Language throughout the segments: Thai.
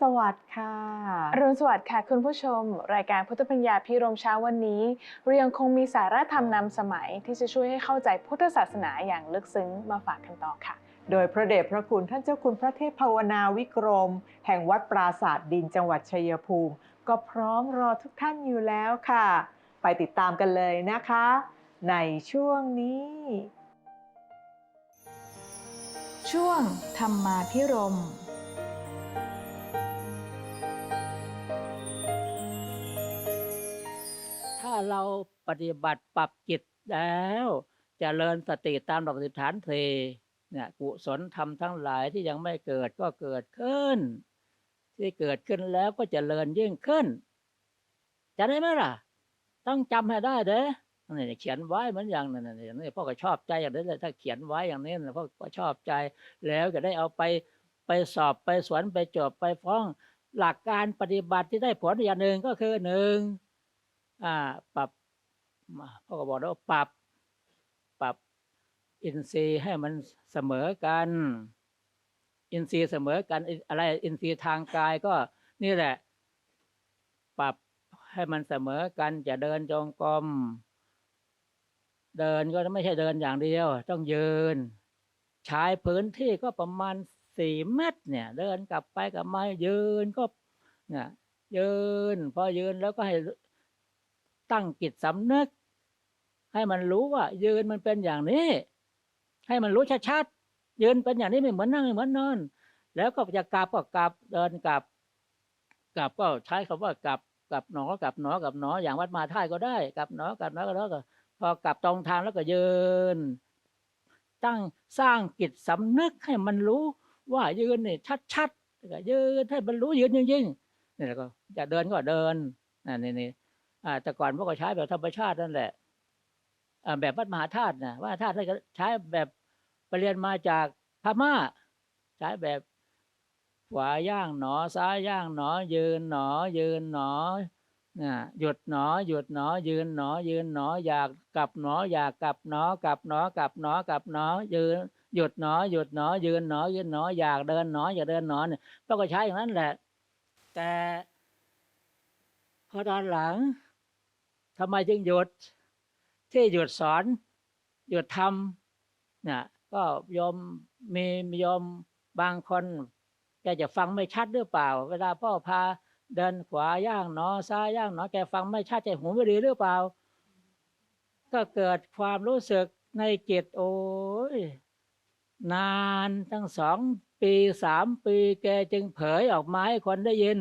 สวัสดิ์ค่ะอรุณสวัสดิ์ค่ะคุณผู้ชม รายการพุทธปัญญาพิรมเช้าวันนี้เรายังคงมีสาระธรรมนำสมัยที่จะช่วยให้เข้าใจพุทธศาสนาอย่างลึกซึ้งมาฝากกันต่อค่ะ โดยพระเดชพระคุณท่านเจ้าคุณพระเทพภาวนาวิกรม แห่งวัดปราศาสตร์ดินจังหวัดชัยภูมิ ก็พร้อมรอทุกท่านอยู่แล้วค่ะ ไปติดตามกันเลยนะคะ ในช่วงนี้ ช่วงธรรมาพิรม ถ้าเราปฏิบัติปรับจิตแล้วจเจริญสติตามหลักสติฐานเทเนี่ยกุศลธรรมทั้งหลายที่ยังไม่เกิดก็เกิดขึ้น ที่เกิดขึ้นแล้วก็จเจริญยิ่งขึ้นจะได้ไหมล่ะ ต้องจำให้ได้เด้นี่เขียนไว้เหมือนอย่างนั้นนี่นๆพ่อก็ชอบใจอย่างนี้เลยถ้าเขียนไว้อย่างนี้พ่อก็ชอบใจ แล้วจะได้เอาไปไปสอบไปสวนไปจบไปฟ้องหลักการปฏิบัติที่ได้ผลอย่างหนึ่งก็คือหนึ่ง อ่าปรับพ่อก็บอกแล้ววาปรับ ปรับอินทรีย์ให้มันเสมอกัน อินทรีย์เสมอกันอิอะไรอินทรีย์ทางกายก็นี่แหละ ปรับให้มันเสมอกันจะเดินจงกรมเดินก็ไม่ใช่เดินอย่างเดียว ต้องยืน ใช้พื้นที่ก็ประมาณสี่เมตร เนี่ย เดินกลับไปกลับมายืนก็เนี่ยยืน พอยืนแล้วก็ให้ ตั้งกิจสำนึก ให้มันรู้ว่า ยืนมันเป็นอย่างนี้ ให้มันรู้ชัดๆยืนเป็นอย่างนี้ไม่เหมือนนั่งไม่เหมือนนอน แล้วก็จะกลับก็กลับเดินกลับ กลับก็ใช้คำว่ากลับกลับหนอกลับหนอกลับหนออย่างวัดมาท่ายก็ได้กลับหนอกลับหนอก็แล้วก็พอกลับตรงทางแล้วก็ยืน ตั้งสร้างกิจสำนึกให้มันรู้ว่ายืนนี่ชัดๆยืนให้มันรู้ยืนจริงๆนี่แล้วก็จะเดินก็เดินนี่นี่ แต่ก่อนพวกก็ใช้แบบธรรมชาตินั่นแหละอ่าแบบวัดมหาธาตุนะวัดมหาธาตุท่านก็ใช้แบบไปเรียนมาจากพม่า ใช้แบบขวาย่างหนอซ้ายย่างหนอ ยืนหนอ ยืนหนอนะหยุดหนอ หยุดหนอ ยืนหนอ ยืนหนอ อยากกลับหนอ อยากกลับหนอกลับหนอกลับหนอกลับหนอ ยืน หยุดหนอ หยุดหนอ ยืนหนอ ยืนหนอ อยากเดินหนอ อยากเดินหนอเนี่ยพวกก็ใช้อย่างนั้นแหละ แต่พอตอนหลัง ทำไมจึงหยุด ที่หยุดสอน หยุดทำนี่ยก็โยมมีโยมบางคนแกจะฟังไม่ชัดหรือเปล่า เวลาพ่อพาเดินขวาย่างหนอซ้ายย่างหนอแกฟังไม่ชัดใจหูไม่ดีหรือเปล่า ก็เกิดความรู้สึกในจิตโอ้ยนานตั้งสองปีสามปีแกจึงเผยออกมาให้คนได้ยิน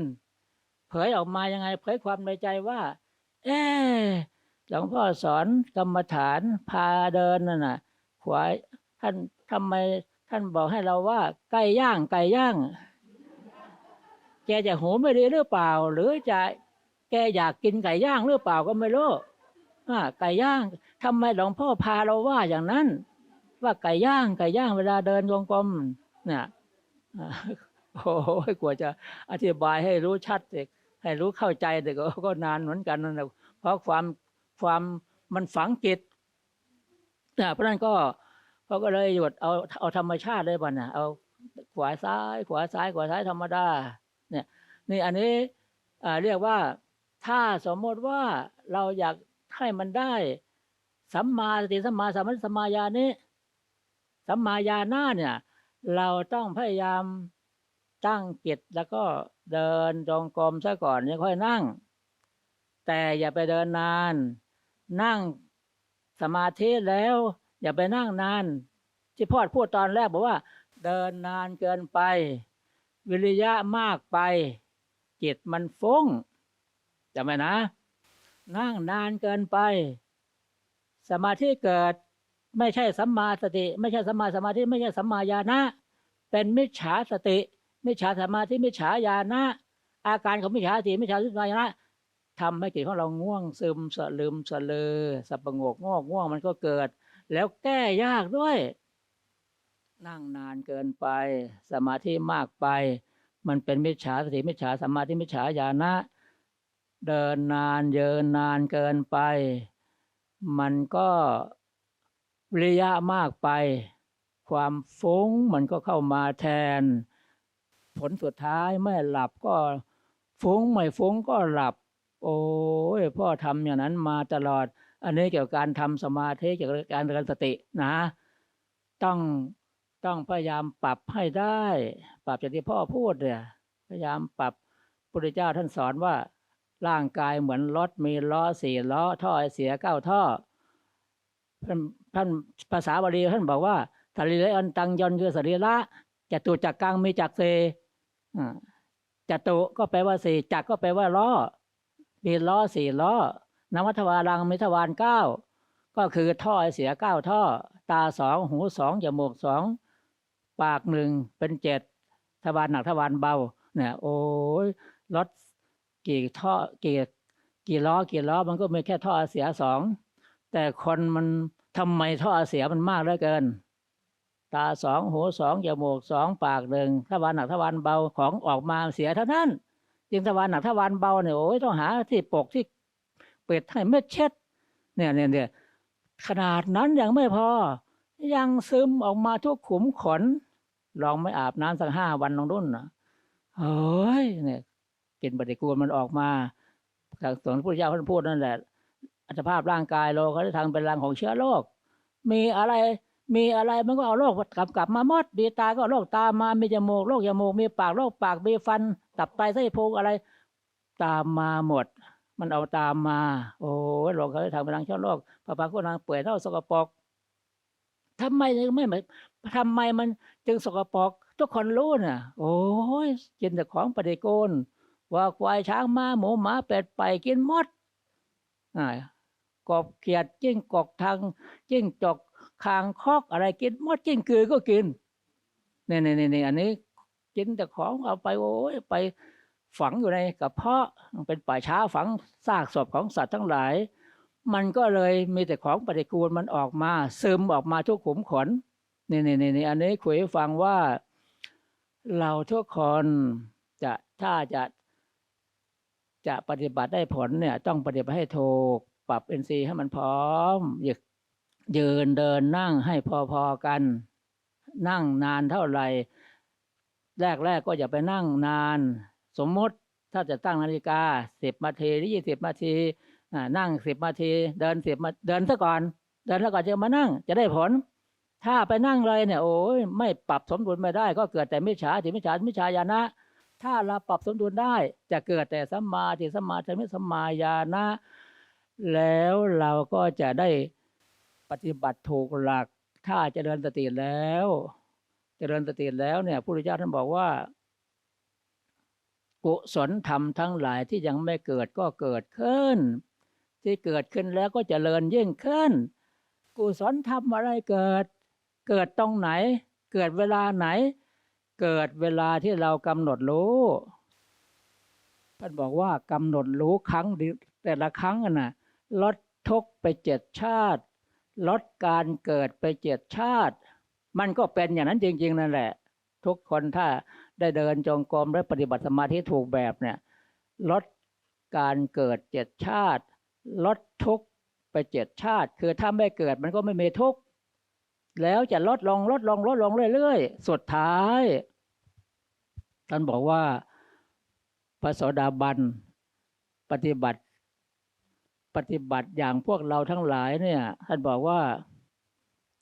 เผยออกมายังไง เผยความในใจว่า เออหลวงพ่อสอนกรรมฐานพาเดินนั่นน่ะขวาท่านทำไมท่านบอกให้เราว่า ไก่ย่างไก่ย่าง แกจะหูไม่ดีหรือเปล่า หรือจะแกอยากกินไก่ย่างหรือเปล่าก็ไม่รู้อ่าไก่ย่างทำไมหลวงพ่อพาเราว่าอย่างนั้น ว่าไก่ย่างไก่ย่างเวลาเดินจงกรมเนี่ยโอ้โหกว่าจะอธิบายให้รู้ชัดเด็ก ให้รู้เข้าใจเด็กก็ก็นานเหมือนกันนั่นแหละเพราะความความมันฝังจิตนะเพราะนั้นก็เขาก็เลยหยุดเอาเอาธรรมชาติเลยบ่นะเอาขวาซ้าย ขวาซ้ายขวาซ้ายธรรมดา เนี่ย นี่อันนี้อ่าเรียกว่าถ้าสมมติว่าเราอยากให้มันได้สัมมาสติสัมมาสัมมาสัมมาญาณนี้สัมมาญาณะเนี่ย เราต้องพยายามตั้งจิตแล้วก็ เดินจงกรมซะก่อนเนี่ยค่อยนั่ง แต่อย่าไปเดินนาน นั่งสมาธิแล้ว อย่าไปนั่งนาน ที่พ่อพูดตอนแรกบอกว่า เดินนานเกินไป วิริยะมากไป จิตมันฟุ้งจำไว้นะ นั่งนานเกินไป สมาธิเกิดไม่ใช่สัมมาสติ ไม่ใช่สัมมาสมาธิไม่ใช่สัมมาญาณะเป็นมิจฉาสติ มิจฉาสมาธิมิจฉาญาณะอาการของมิจฉาสติมิจฉาสมาญาณะทำให้จิตของเราง่วงซึมสลืมสลือสับประงกงอกง่วงมันก็เกิด แล้วแก้ยากด้วย นั่งนานเกินไป สมาธิมากไป มันเป็นมิจฉาสติมิจฉาสมาธิมิจฉาญาณะเดินนานเยินนานเกินไป มันก็วิริยะมากไป ความฟุ้งมันก็เข้ามาแทน ผลสุดท้ายไม่หลับก็ฟุ้งไม่ฟุ้งก็หลับ โอ้ยพ่อทำอย่างนั้นมาตลอด อันนี้เกี่ยวกับการทำสมาธิเกี่ยวกับการเริญสตินะ ต้องต้องพยายามปรับให้ได้ ปรับจากที่พ่อพูดเนี่ยพยายามปรับพระพุทธเจ้าท่านสอนว่า ร่างกายเหมือนรถมีล้อสี่ล้อ ท่อไอเสียเก้าท่อท่านท่านภาษาบาลีท่านบอกว่าสรีระอันตังยนคือสรีระจตุจักกังมีจักเซ จตุก็แปลว่าสี่จักก็แปลว่าล้อมีล้อสี่ล้อนวัทวารังมิทวารเก้าก็คือท่อเสียเก้าท่อ ตาสองหูสองจมูกสองปากหนึ่งเป็นเจ็ดทวารหนักทวารเบาเนี่ยโอ้ยรถกี่ท่อกี่กี่ล้อกี่ล้อมันก็มีแค่ท่อเสียสองแต่คนมันทำไมท่อเสียมันมากเหลือเกิน ตาสองหูสองจมูกสองปากหนึ่งทวารหนักทวารเบาของออกมาเสียเท่านั้นจึงทวารหนักทวารเบาเนี่ยโอ้ยต้องหาที่ปกที่เปิดให้เม็ดเช็ด เนี่ยเนี่ยเนี่ยขนาดนั้นยังไม่พอ ยังซึมออกมาทุกขุมขน ลองไม่อาบน้ำสักห้าวันลองรุ่นนะเฮ้ยเนี่ยกลิ่นปฏิกูลมันออกมาจากสวนพุทธเจ้าท่านพูดนั่นแหละอัตภาพร่างกายเราก็ได้ทางเป็นรังของเชื้อโรคมีอะไร มีอะไรมันก็เอาโรคกลับกลับมาหมดมีตาก็โรคตามามีจมูกโรคจมูกมีปากโรคปากมีฟัน ตับไตไส้พุงอะไร ตามมาหมด มันเอาตามมา โอ้ยโรคเขาทางเป็นรังเชื้อโรคพระพักตร์นางเปื่อยเท่าสกปรกทำไมถึงไม่เหมือนทำไมมันจึงสกปรกทุกคนรู้น่ะ โอ้ยกินแต่ของปฏิกูลว่าควายช้างม้าหมูหมาเป็ดไปกินหมดอ่ากบเขียดจิ้งกอกทางจิ้งจก คางคอกอะไรกินมดจิ้งกือก็กินเนี่ยเนี่ยเนี่ยอันนี้กินแต่ของเอาไปโอ้ยไปฝังอยู่ในกระเพาะเป็นป่าช้าฝังซากศพของสัตว์ทั้งหลาย มันก็เลยมีแต่ของปฏิกูลมันออกมาซึมออกมาทุกขุมขนนี่นี่นี่อันนี้คุยฟังว่า เราทุกคนจะถ้าจะจะปฏิบัติได้ผลเนี่ย ต้องปฏิบัติให้ถูกปรับเอ็นซีให้มันพร้อมยืน ยืนเดินนั่งให้พอๆกัน นั่งนานเท่าไหร่ แรกๆก็อย่าไปนั่งนาน สมมติถ้าจะตั้งนาฬิกาสิบนาทีหรือยี่สิบนาทีนั่งสิบนาที เดินสิบมาเดินซะก่อน เดินแล้วก่อนจะมานั่งจะได้ผล ถ้าไปนั่งเลยเนี่ยโอ้ยไม่ปรับสมดุลไม่ได้ ก็เกิดแต่มิจฉาทิมิจฉามิจฉาญาณะถ้าเราปรับสมดุลได้ จะเกิดแต่สัมมาทิสัมมาทิมิสัมมาญาณะแล้วเราก็จะได้ ปฏิบัติถูกหลัก ถ้าจเจริญสติแล้ว เจริญสติแล้วเนี่ยพระพุทธเจ้าท่านบอกว่า กุศลธรรมทั้งหลายที่ยังไม่เกิดก็เกิดขึ้น ที่เกิดขึ้นแล้วก็เจริญยิ่งขึ้น กุศลธรรมอะไรเกิด เกิดตรงไหน เกิดเวลาไหน เกิดเวลาที่เรากำหนดรู้ท่านบอกว่ากำหนดรู้ครั้งแต่ละครั้งนะลดทุกไปเจ็ดชาติ ลดการเกิดไปเจ็ดชาติ มันก็เป็นอย่างนั้นจริง ๆ นั่นแหละ ทุกคนถ้าได้เดินจงกรมและปฏิบัติสมาธิถูกแบบเนี่ยลดการเกิดเจ็ดชาติ ลดทุกไปเจ็ดชาติ คือถ้าไม่เกิดมันก็ไม่มีทุกแล้วจะลดลงลดลงลดลงเรื่อยๆ สุดท้ายท่านบอกว่าพระโสดาบันปฏิบัติ ปฏิบัติอย่างพวกเราทั้งหลายเนี่ยท่านบอกว่า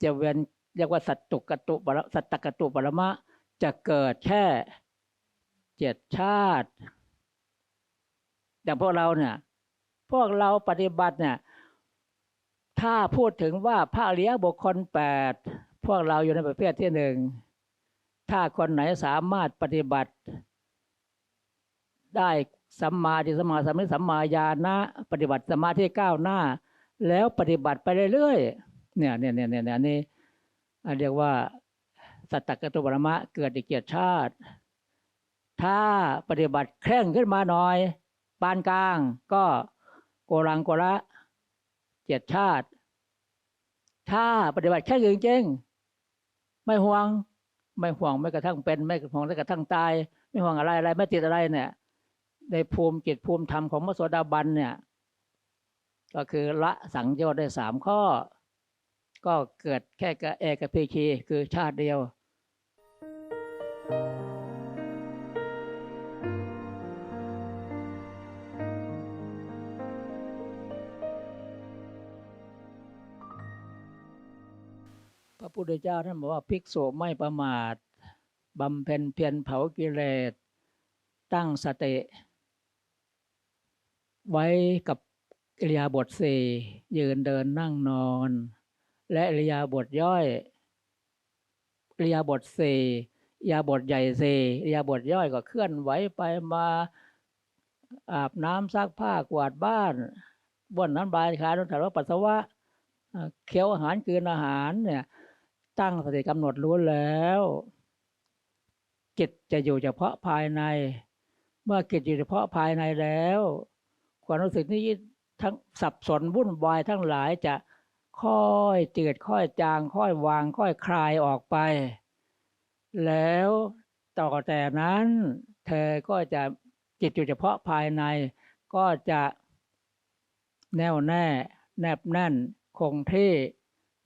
จะเว้นเรียกว่าสัตตุกตุปรสัตตกตุปรมะ จะเกิดแค่เจ็ดชาติ อย่างพวกเราเนี่ย พวกเราปฏิบัติเนี่ย ถ้าพูดถึงว่าพระอริยบุคคลแปดพวกเราอยู่ในประเภทที่หนึ่ง ถ้าคนไหนสามารถปฏิบัติ ได้ สัมมาทิสมาสัมมิสัมมาญาณะปฏิบัติสมาธิก้าวหน้า แล้วปฏิบัติไปเรื่อยๆเนี่ยเนี่ยเนี่ยเนี่ยอันนี้อันเรียกว่า สัตตกตุปรมะเกิดอีกเกียรติชาติ ถ้าปฏิบัติเคร่งขึ้นมาหน่อย ปานกลางก็โกรังโกระเจ็ดชาติ ถ้าปฏิบัติแค่จริงๆไม่ห่วง ไม่ห่วงไม่กระทั่งเป็น ไม่ห่วงแม้กระทั่งตาย ไม่ห่วงอะไรอะไรไม่ติดอะไรเนี่ย ในภูมิจิตภูมิธรรมของพระโสดาบันเนี่ย ก็คือละสังโยชน์ได้สามข้อ ก็เกิดแค่กับเอกพีคีคือชาติเดียวพระพุทธเจ้าท่านบอกว่าภิกษุไม่ประมาทบำเพ็ญเพียรเผากิเลสตั้งสติ ไว้กับอิริยาบถสี่ยืนเดินนั่งนอน และอิริยาบถย่อยอิริยาบถสี่อิริยาบถใหญ่สี่อิริยาบถย่อยก็เคลื่อนไหวไปมาอาบน้ำซักผ้ากวาดบ้านบ้วนน้ำลายขาดถ่ายว่าปัสสาวะเคี้ยวอาหารกลืนอาหารเนี่ย ตั้งสติกำหนดรู้แล้วจิตจะอยู่เฉพาะภายใน เมื่อจิตอยู่เฉพาะภายในแล้ว ความรู้สึกนี้ทั้งสับสนวุ่นวายทั้งหลายจะค่อยเจืดค่อยจาง ค่อยวาง ค่อยคลายออกไป แล้วต่อแต่นั้น เธอก็จะจิตอยู่เฉพาะภายใน ก็จะแน่วแน่ แนบแน่น คงที่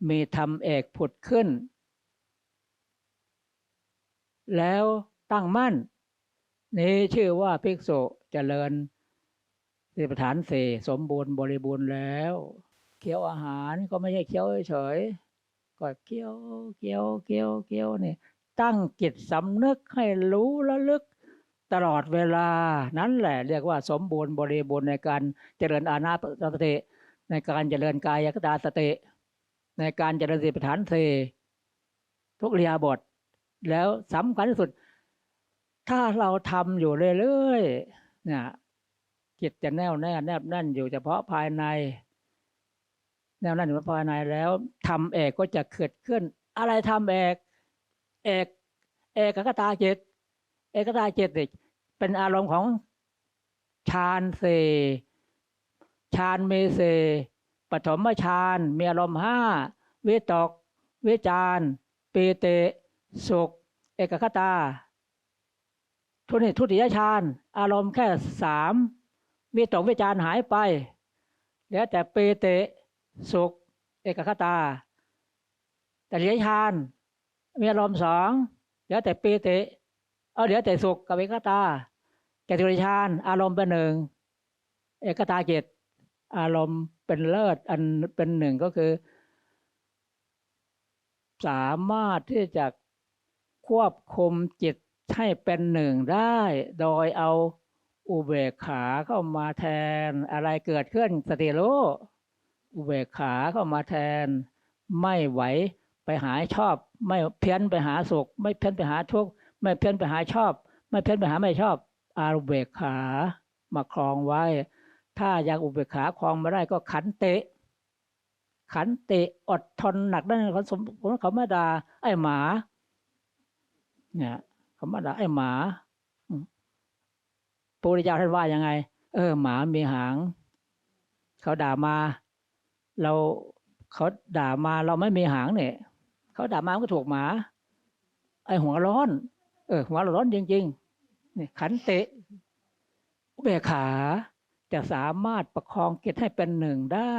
มีธรรมเอกผุดขึ้น แล้วตั้งมั่น นี้ชื่อว่าภิกษุเจริญ สติปัฏฐานสี่สมบูรณ์บริบูรณ์แล้ว เคี้ยวอาหารก็ไม่ใช่เคี้ยวเฉยก็เคี้ยวเคี้ยวเคี้ยวเคี้ยวนี่ตั้งจิตสำนึกให้รู้และลึก ตลอดเวลานั้นแหละเรียกว่าสมบูรณ์บริบูรณ์ในการเจริญอานาปสติ ในการเจริญกายคตาสติในการเจริญสติปัฏฐานสี่ทุกเรียบท แล้วสำคัญที่สุด ถ้าเราทำอยู่เรื่อยๆเนี่ย จิตจะแน่วแน่แนบแน่นอยู่เฉพาะภายใน แน่วแน่นอยู่เฉพาะภายในแล้วทำเอกก็จะเกิดขึ้น อะไรทำเอกเอกเอกกตาจิตเอกกตาจิตเนี่ยเป็นอารมณ์ของฌานเสฌานเมเสปฐมฌานมีอารมณ์ห้าวิตก วิจารปีเต สุข เอกคตา ทุนิทุติยฌาน อารมณ์แค่สาม วิตกวิจารหายไป แล้วแต่เปเตสุข เอกคตา แต่เลียฌานมีอารมณ์สองแล้วแต่เปีติเอาเดี๋ยวแต่สุขกับเอกคตาแต่ตุริยฌานอารมณ์เป็นหนึ่งเอกตาเจตอารมณ์เป็นเลิศอันเป็นหนึ่งก็คือ สามารถที่จะควบคุมจิตให้เป็นหนึ่งได้ โดยเอา อุเบกขาเข้ามาแทน อะไรเกิดขึ้นสติรู้อุเบกขาเข้ามาแทน ไม่ไหวไปหาชอบ ไม่เพี้ยนไปหาสุข ไม่เพี้ยนไปหาทุกข์ไม่เพี้ยนไปหาชอบ ไม่เพี้ยนไปหาไม่ชอบ อาอุเบกขามาครองไว้ ถ้ายังอุเบกขาครองไม่ได้ก็ขันเตะ ขันเติอดทนหนักได้เขาสมผมเขามาด่าไอ้หมา เนี่ยเขามาด่าไอ้หมา พระพุทธเจ้าท่านว่ายังไง เออ หมามีหาง เขาด่ามา เราเขาด่ามาเราไม่มีหางเนี่ยเขาด่ามาก็ถูกหมา ไอหัวร้อน เออหัวร้อนจริงๆนี่ขันเติอุเบกขาจะสามารถประคองจิตให้เป็นหนึ่งได้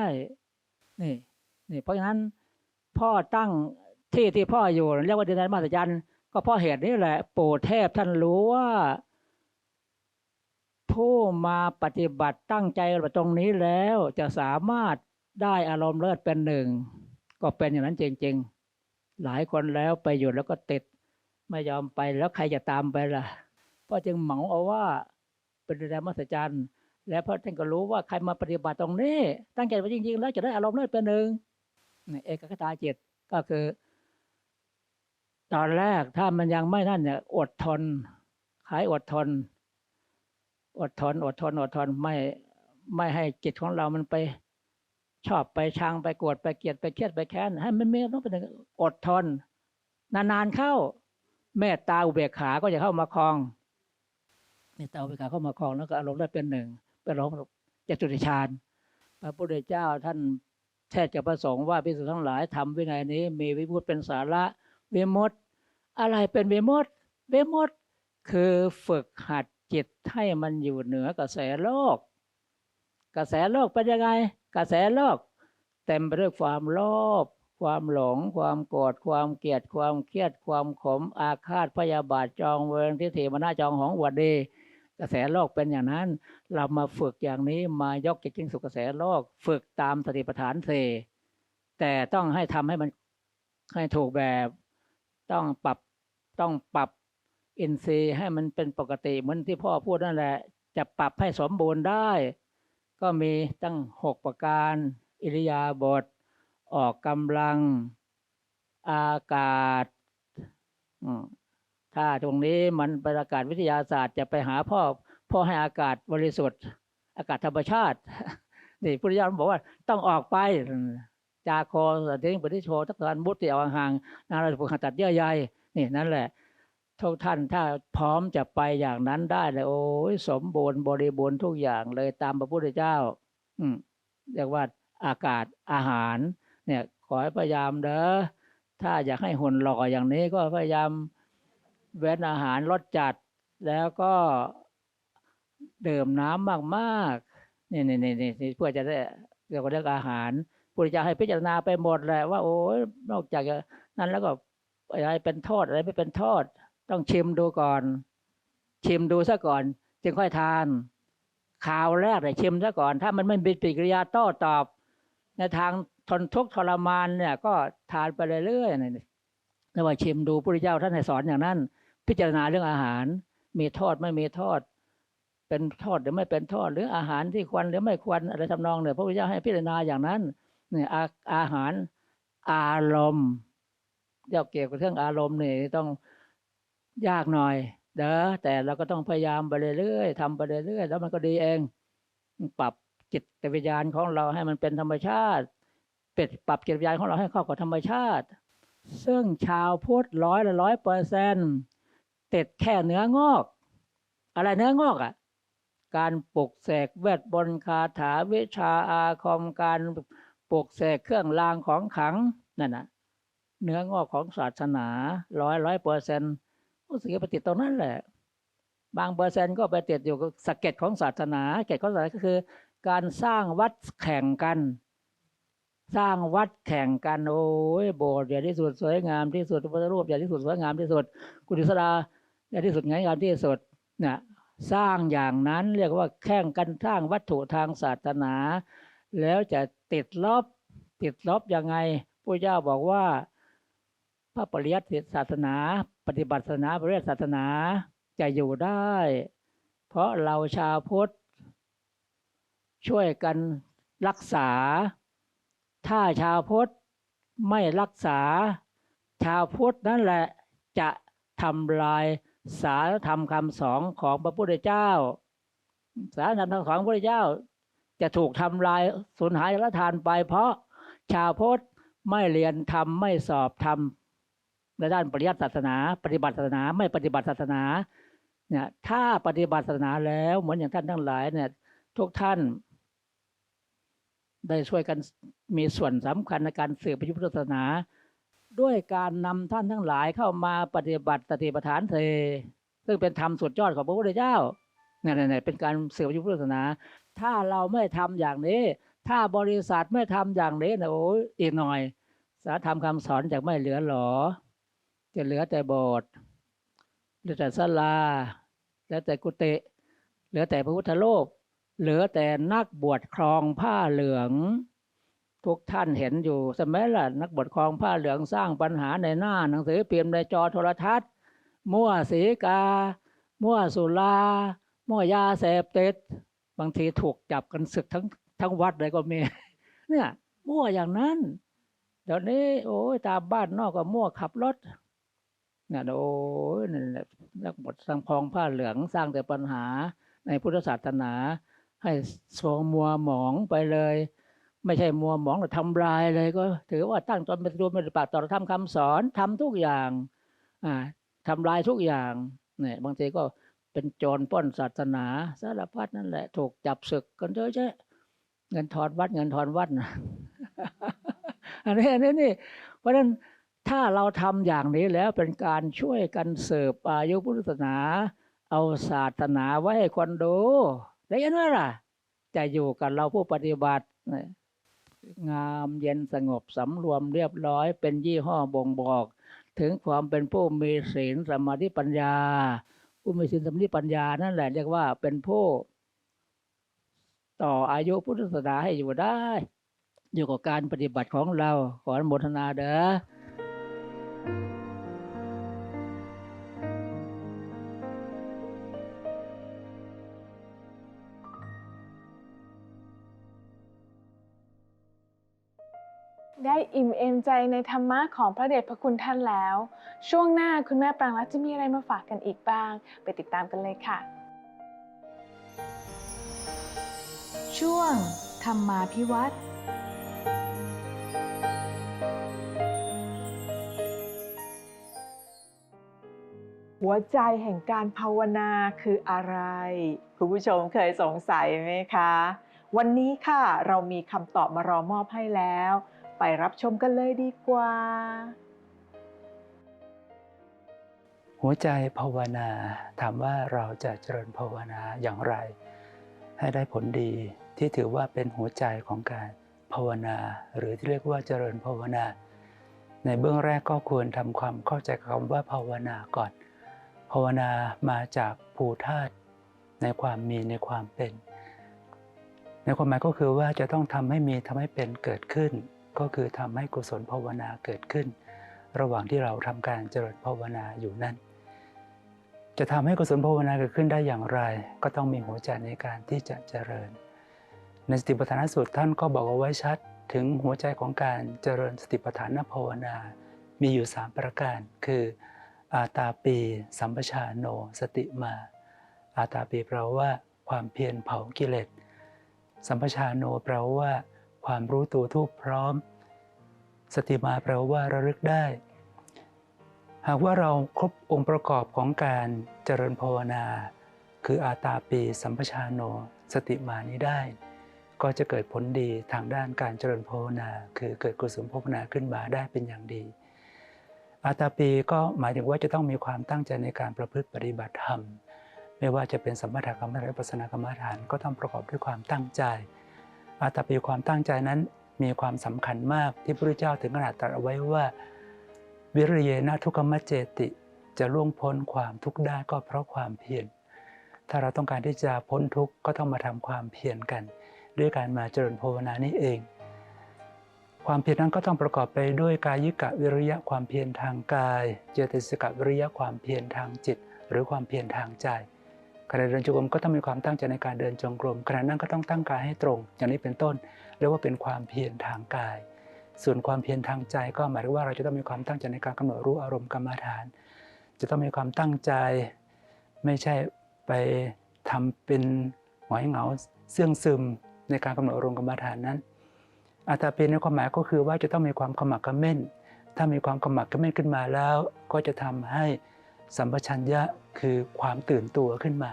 นี่นี่เพราะฉะนั้นพ่อตั้งที่ที่พ่ออยู่เรียกว่าดินแดนมหัศจรรย์ก็เพราะเหตุนี้แหละ ปู่เทพท่านรู้ว่า ผู้มาปฏิบัติตั้งใจตรงนี้แล้วจะสามารถได้อารมณ์เลิศเป็นหนึ่ง ก็เป็นอย่างนั้นจริง ๆ หลายคนแล้วไปอยู่แล้วก็ติด ไม่ยอมไปแล้วใครจะตามไปล่ะพ่อจึงเหมาเอาว่าเป็นแดนมหัศจรรย์แล้วพระท่านก็รู้ว่าใครมาปฏิบัติตรงนี้ ตั้งใจไว้จริง ๆ แล้วจะได้อารมณ์เลิศเป็นหนึ่งเนี่ยเอกคตาจิตก็คือ ตอนแรกถ้ามันยังไม่นั่นเนี่ยอดทนขายอดทน อดทนอดทนอดทนไม่ไม่ให้จิตของเรามันไป ชอบไปชังไปโกรธไปเกลียดไปเครียดไปแค้นให้มันไม่ต้องเป็นอดทน นานๆเข้า เมตตาอุเบกขาก็จะเข้ามาคลองนี่แต่เอาไปขาเข้ามาครองแล้วก็อารมณ์ได้เป็นหนึ่งเป็นร้องจตุติฌานพระพุทธเจ้าท่านแท้จะประสงค์ว่าพิสุทั้งหลายทำวินัยนี้ มีวิมุตเป็นสาระวิมุตอะไรเป็นวิมุตวิมุตคือฝึกหัด จิตให้มันอยู่เหนือกระแสโลก กระแสโลกเป็นยังไง กระแสโลก เต็มไปด้วยความโลภความหลง ความโกรธความเกลียดความเครียดความขมอาฆาตพยาบาทจองเวรทิฏฐิมนาจองหองวัดดีกระแสโลกเป็นอย่างนั้น เรามาฝึกอย่างนี้มายกจิตจริงสู่กระแสโลก ฝึกตามสติปัฏฐานเสแต่ต้องให้ทำให้มันให้ถูกแบบ ต้องปรับต้องปรับ อินทรีย์ให้มันเป็นปกติเหมือนที่พ่อพูดนั่นแหละ จะปรับให้สมบูรณ์ได้ ก็มีตั้งหกประการ อิริยาบถออกกำลังอากาศถ้าตรงนี้มันเป็นอากาศวิทยาศาสตร์จะไปหาพ่อพ่อให้อากาศบริสุทธิ์ อากาศธรรมชาตินี่พุทธเจ้าบอกว่าต้องออกไปจาโคสติงปฏิโชทักษานมุตติเอาห่างนาราภูขาตัดเยื่อใยนี่นั่นแหละ ทุกท่านถ้าพร้อมจะไปอย่างนั้นได้เลย โอ้ยสมบูรณ์บริบูรณ์ทุกอย่างเลยตามพระพุทธเจ้า อืมเรียกว่าอากาศอาหาร เนี่ยขอให้พยายามเด้อถ้าอยากให้หุ่นหล่ออย่างนี้ก็พยายามเว้นอาหารรสจัด แล้วก็ดื่มน้ำมากๆนี่นี่นี่นี่เพื่อจะได้เกี่ยวกับเรื่องอาหารพุทธเจ้าให้พิจารณาไปหมดแหละว่า โอ้ยนอกจากนั้นแล้วก็อะไรเป็นโทษอะไรไม่เป็นโทษ ต้องชิมดูก่อน ชิมดูซะก่อน จึงค่อยทานข่าวแรกเลยชิมซะก่อน ถ้ามันไม่มีปฏิกิริยาโต้ตอบ ในทางทนทุกข์ทรมานเนี่ย ก็ทานไปเรื่อยๆนี่แต่ว่าชิมดูพระเจ้าท่านให้สอนอย่างนั้น พิจารณาเรื่องอาหาร มีโทษไม่มีโทษเป็นโทษหรือไม่เป็นโทษหรืออาหารที่ควรหรือไม่ควรอะไรทำนองเนี่ยพระพุทธเจ้าให้พิจารณาอย่างนั้นเนี่ยอาอาหารอารมณ์เกี่ยวเกี่ยวกับเรื่องอารมณ์เนี่ต้อง ยากหน่อยเด้อแต่เราก็ต้องพยายามไปเรื่อยๆทำไปเรื่อยๆแล้วมันก็ดีเอง ปรับจิตวิญญาณของเราให้มันเป็นธรรมชาติเป็ดปรับจิตวิญญาณของเราให้เข้ากับธรรมชาติ ซึ่งชาวพุทธร้อยละร้อยเปอร์เซนต์ติดแค่เนื้องอก อะไรเนื้องอกอะ การปลุกเสกเวทบนคาถาวิชาอาคมการปลุกเสกเครื่องรางของขลังนั่นน่ะ เนื้องอกของศาสนาร้อยร้อยเปอร์เซนต์ รู้สึกว่าไปติดตรงนั้นแหละ บางเปอร์เซ็นต์ก็ไปติดอยู่กับสเก็ดของศาสนาเก็ดของศาสนาก็คือ การสร้างวัดแข่งกัน สร้างวัดแข่งกันโอ้ยโบสถ์ใหญ่ที่สุดสวยงามที่สุดพระรูปใหญ่ที่สุดสวยงามที่สุด กุฏิสดาใหญ่ที่สุดงามที่สุดนี่ยสร้างอย่างนั้นเรียกว่าแข่งกันสร้างวัตถุทางศาสนา แล้วจะติดลบติดลบยังไงพระเจ้าบอกว่า พระปริยัติศาสนา ปฏิบัติศาสนาปริยัติศาสนาจะอยู่ได้ เพราะเราชาวพุทธช่วยกันรักษา ถ้าชาวพุทธไม่รักษา ชาวพุทธนั่นแหละจะทำลายสารธรรมคำสอนของพระพุทธเจ้า สารธรรมคำสอนของพระพุทธเจ้า จะถูกทำลายสูญหายละทานไป เพราะชาวพุทธไม่เรียนธรรมไม่สอบธรรม ในด้านปริยัติศาสนา ปฏิบัติศาสนาไม่ปฏิบัติศาสนาเนี่ยถ้าปฏิบัติศาสนาแล้วเหมือนอย่างท่านทั้งหลายเนี่ยทุกท่าน ได้ช่วยกันมีส่วนสำคัญในการสืบพระพุทธศาสนา ด้วยการนำท่านทั้งหลายเข้ามาปฏิบัติสติปัฏฐานเทซึ่งเป็นธรรมสุดยอดของพระพุทธเจ้าเนี่ยเนี่ยเป็นการสืบพระพุทธศาสนา ถ้าเราไม่ทำอย่างนี้ ถ้าบริษัทไม่ทำอย่างนี้นะโอ้ยอีกหน่อยสาธรรมคำสอนจะไม่เหลือหรอ จะเหลือแต่โบสถ์เหลือแต่ศาลาเหลือแต่กุฏิเหลือแต่พระพุทธรูปเหลือแต่นักบวชครองผ้าเหลือง ทุกท่านเห็นอยู่สมัยละนักบวชครองผ้าเหลืองสร้างปัญหาในหน้าหนังสือพิมพ์ในจอโทรทัศน์ มั่วสีกา มั่วสุรา มั่วยาเสพติดบางทีถูกจับกันศึกทั้งทั้งวัดเลยก็มีเนี่ย มั่วอย่างนั้นเดี๋ยวนี้โอ้ยตามบ้านนอกก็มั่วขับรถ เนี่ยโอ้ยนั่นแหละนักบวชสร้างพองผ้าเหลืองสร้างแต่ปัญหาในพุทธศาสนา ให้สวงมัวหมองไปเลย ไม่ใช่มัวหมองหรือทำลายเลยก็ ถือว่าตั้งตนเป็นตัวเป็นปากต่อทำคำสอนทำทุกอย่างอ่าทำลายทุกอย่างเนี่ยบางทีก็เป็นโจรป้นศาสนาสารพัดนั่นแหละ ถูกจับศึกกันเยอะแยะเงินทอนวัดเงินทอนวัดนะอันนี้อันนี้นี่เพราะฉะนั้น ถ้าเราทำอย่างนี้แล้วเป็นการช่วยกันเสิร์ฟอายุพุทธศาสนา เอาศาสนาไว้ให้คนดูได้ยินไหมล่ะ จะอยู่กับเราผู้ปฏิบัติ งามเย็นสงบสำรวมเรียบร้อย เป็นยี่ห้อบ่งบอก ถึงความเป็นผู้มีศีลสมาธิปัญญา ผู้มีศีลสมาธิปัญญานั่นแหละเรียกว่าเป็นผู้ต่ออายุพุทธศาสนาให้อยู่ได้ อยู่กับการปฏิบัติของเราขออนุโมทนาเด้อ ได้อิ่มเอมใจในธรรมะของพระเดชพระคุณท่านแล้ว ช่วงหน้าคุณแม่ปรางรัตจะมีอะไรมาฝากกันอีกบ้าง ไปติดตามกันเลยค่ะ ช่วงธรรมาพิวัตร หัวใจแห่งการภาวนาคืออะไร คุณผู้ชมเคยสงสัยไหมคะ วันนี้ค่ะเรามีคำตอบมารอมอบให้แล้ว ไปรับชมกันเลยดีกว่า หัวใจภาวนาถามว่าเราจะเจริญภาวนาอย่างไร ให้ได้ผลดีที่ถือว่าเป็นหัวใจของการภาวนา หรือที่เรียกว่าเจริญภาวนา ในเบื้องแรกก็ควรทำความเข้าใจคำว่าภาวนาก่อน ภาวนามาจากภูธาตุในความมีในความเป็น ในความหมายก็คือว่าจะต้องทำให้มีทำให้เป็นเกิดขึ้น ก็คือทำให้กุศลภาวนาเกิดขึ้น ระหว่างที่เราทำการเจริญภาวนาอยู่นั้น จะทำให้กุศลภาวนาเกิดขึ้นได้อย่างไร ก็ต้องมีหัวใจในการที่จะเจริญ ในสติปัฏฐานสูตรท่านก็บอกเอาไว้ชัดถึงหัวใจของการเจริญสติปัฏฐานภาวนา มีอยู่ 3 ประการ คือ อาตาปีสัมปชาโนสติมา อาตาปีแปลว่าความเพียรเผากิเลส สัมปชาโนแปลว่า ความรู้ตัวทุกพร้อม สติมาแปลว่าระลึกได้ หากว่าเราครบองค์ประกอบของการเจริญภาวนา คืออาตาปีสัมปชาโนสติมานี้ได้ ก็จะเกิดผลดีทางด้านการเจริญภาวนา คือเกิดกุศลภาวนาขึ้นมาได้เป็นอย่างดี อาตาปีก็หมายถึงว่าจะต้องมีความตั้งใจในการประพฤติปฏิบัติธรรม ไม่ว่าจะเป็นสมถกรรมฐานหรือปัสนากรรมฐานก็ต้องประกอบด้วยความตั้งใจ อาตาปีความตั้งใจนั้นมีความสำคัญมากที่พระพุทธเจ้าถึงขนาดตรัสเอาไว้ว่า วิริยนะทุกขมัจเจติ จะล่วงพ้นความทุกข์ได้ก็เพราะความเพียรถ้าเราต้องการที่จะพ้นทุกข์ก็ต้องมาทำความเพียรกัน ด้วยการมาเจริญภาวนานี่เอง ความเพียรนั้นก็ต้องประกอบไปด้วยกายิกะวิริยะความเพียรทางกาย เจตสิกะวิริยะความเพียรทางจิต หรือความเพียรทางใจขณะเดินจงกรมก็ต้องมีความตั้งใจในการเดินจงกรมขณะนั้นก็ต้องตั้งกายให้ตรง อย่างนี้เป็นต้นเรียกว่าเป็นความเพียรทางกาย ส่วนความเพียรทางใจก็หมายถึงว่าเราจะต้องมีความตั้งใจในการกำหนดรู้อารมณ์กรรมฐาน จะต้องมีความตั้งใจ ไม่ใช่ไปทำเป็นหงอยเหงาเสื่องซึมในการกำหนดอารมณ์กรรมฐานนั้น อัตาเป็นในความหมายก็คือว่าจะต้องมีความขมักเขม้น ถ้ามีความขมักเขม้นขึ้นมาแล้ว ก็จะทำให้สัมปชัญญะคือความตื่นตัวขึ้นมา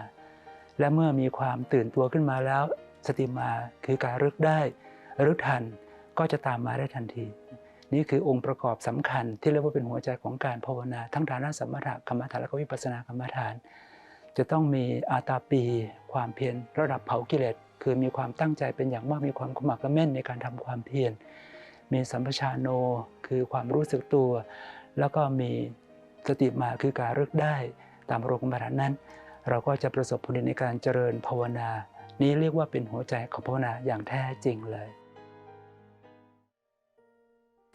และเมื่อมีความตื่นตัวขึ้นมาแล้ว สติมาคือการรึกได้รึกทันก็จะตามมาได้ทันที นี่คือองค์ประกอบสำคัญที่เรียกว่าเป็นหัวใจของการภาวนา ทั้งฐานะสมถะกรรมฐานและก็วิปัสสนากรรมฐาน จะต้องมีอาตาปี ความเพียรระดับเผากิเลส คือมีความตั้งใจเป็นอย่างมากมีความขมักเขม้นในการทำความเพียรมีสัมปชาโนคือความรู้สึกตัว แล้วก็มีสติมาคือการรึกได้ตามโรมณ์กรรมานนั้น เราก็จะประสบผลในการเจริญภาวนา นี้เรียกว่าเป็นหัวใจของภาวนาอย่างแท้จริงเลย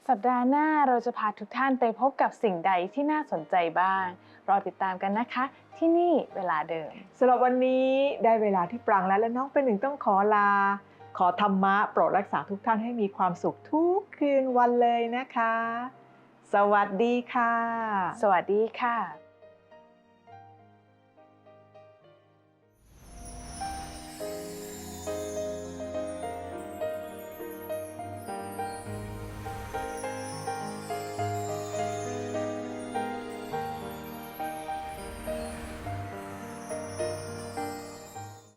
สัปดาห์หน้าเราจะพาทุกท่านไปพบกับสิ่งใดที่น่าสนใจบ้าง รอติดตามกันนะคะ ที่นี่เวลาเดิมสำหรับวันนี้ได้เวลาที่ปรางและและน้องเป็นหนึ่งต้องขอลา ขอธรรมะโปรดรักษาทุกท่านให้มีความสุขทุกคืนวันเลยนะคะ สวัสดีค่ะ สวัสดีค่ะ